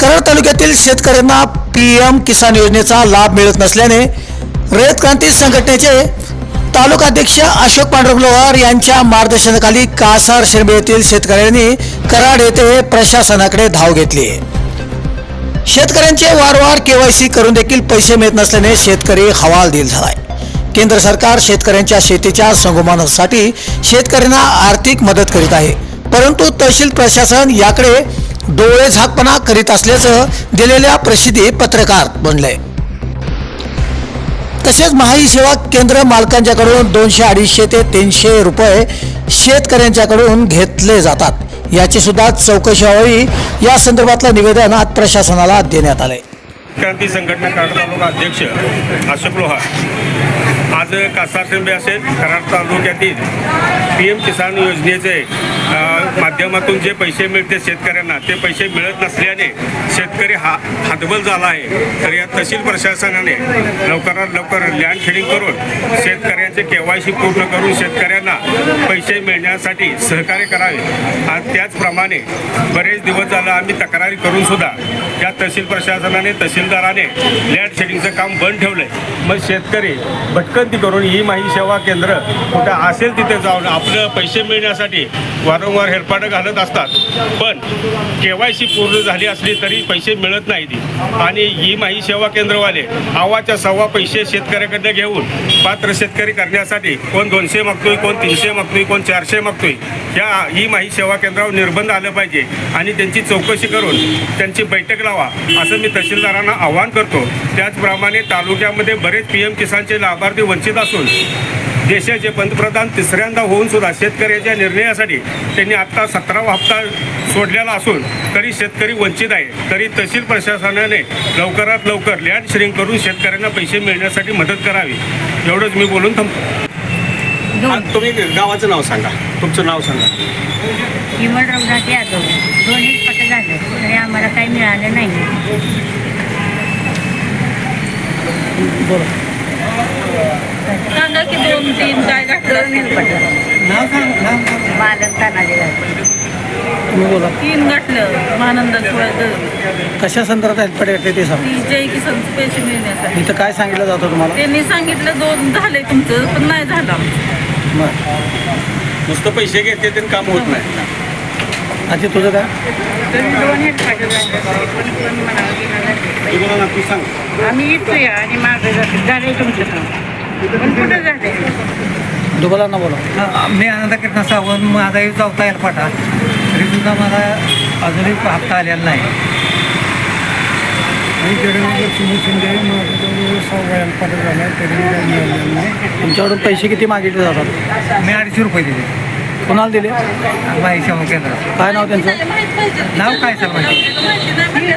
कराड तालुक्यातील शेतकऱ्यांना P M किसान योजनेचा लाभ मिळत नसल्याने रयत क्रांती संघटनेचे तालुकाध्यक्ष अशोक पांडुरंग लोहार यांच्या मार्गदर्शनाखाली कासार शिरबे येथील शेतकऱ्यांनी कराड येथे प्रशासनाकडे धाव घेतली. शेतकऱ्यांचे वारंवार केवायसी करून देखील पैसे मिळत नसल्याने शेतकरी हवालदिल झालाय. केंद्र सरकार शेतकऱ्यांच्या शेतीच्या संगोमानासाठी शेतकऱ्यांना आर्थिक मदत करीत आहे. परंतु तहसील प्रशासन याकडे डोळे झाकपणा करीत असल्याचं दिलेल्या प्रसिद्धी पत्रकार बनलंय तसेच महाई सेवा केंद्र मालकांच्याकडून दोनशे अडीचशे ते तीनशे रुपये शेतकऱ्यांच्याकडून घेतले जातात. याची सुद्धा चौकशी व्हावी या संदर्भातलं निवेदन आज प्रशासनाला देण्यात आलंय. क्रांती संघटना कराड तालुका अध्यक्ष अशोक लोहार आज कासार असेल कराड तालुक्यातील पी एम किसान योजनेचे माध्यमातून जे पैसे मिळते शेतकऱ्यांना ते पैसे मिळत नसल्याने शेतकरी हा हातबल झाला आहे. तर या तहसील प्रशासनाने लवकरात लवकर लँड शेडिंग करून शेतकऱ्यांचे के वाय सी पूर्ण करून शेतकऱ्यांना पैसे मिळण्यासाठी सहकार्य करावे. आणि त्याचप्रमाणे बरेच दिवस झालं आम्ही तक्रारी करून सुद्धा या तहसील प्रशासनाने तहसीलदाराने लँड शेडिंगचं काम बंद ठेवलंय. मग शेतकरी भटकंती करून ही माही सेवा केंद्र कुठं असेल तिथे जाऊन आपलं पैसे मिळण्यासाठी वारंवार हेरपाटं घालत असतात. पण के वाय सी पूर्ण झाली असली तरी पैसे मिळत नाहीत आणि ही माही सेवा केंद्रवाले आवाच्या सव्वा पैसे शेतकऱ्याकडे घेऊन पात्र शेतकरी करण्यासाठी कोण दोनशे मागतोय कोण तीनशे मागतोय कोण चारशे मागतोय या ही माही सेवा केंद्रावर निर्बंध आलं पाहिजे. आणि त्यांची चौकशी करून त्यांची बैठक लावा असं मी तहसीलदारांना आवाहन करतो. त्याचप्रमाणे तालुक्यामध्ये बरेच पी एम किसानचे लाभार्थी वंचित असून देशाचे पंतप्रधान तिसऱ्यांदा होऊन सुद्धा शेतकऱ्याच्या निर्णयासाठी त्यांनी आत्ता सतरावा हप्ता सोडलेला असून तरी शेतकरी वंचित आहे. तरी तहसील प्रशासनाने लवकरात लवकर लँड शेअरिंग करून शेतकऱ्यांना पैसे मिळण्यासाठी मदत करावी. एवढंच मी बोलून थांबतो. तुम्ही गावाचं नाव सांगा. तुमचं नाव सांगा. विमल रघुनाथ यादव. दोन्ही पट झालं. तरी आम्हाला काही मिळालं नाही. सांगा की दोन तीन काय घातलं? झालं तीन घातलं महानंद कशा संदर्भात हेल्पट घेतले ते सांग. जय किसानचे पैसे मिळण्यासाठी. इथं काय सांगितलं जातं तुम्हाला? त्यांनी सांगितलं दोन झाले तुमचं पण नाही झालं. नुसतं पैसे घेते ते काम होत नाही. आजी तुझं काय? झालं. तू बोला ना तू सांग. आम्ही येतोय आणि जातो. झालंय तुमचं दुबाला ना बोला. मी आनंद कृष्ण सावंत माझाही चौथा एअरपाटा तरी सुद्धा मला अजूनही हप्ता आलेला नाही. तुमच्याकडून पैसे किती मागितले जातात? मी अडीचशे रुपये दिले. कोणाला दिले? माहिती सेवा केंद्रात. काय नाव त्यांचं? नाव काय सर माहिती?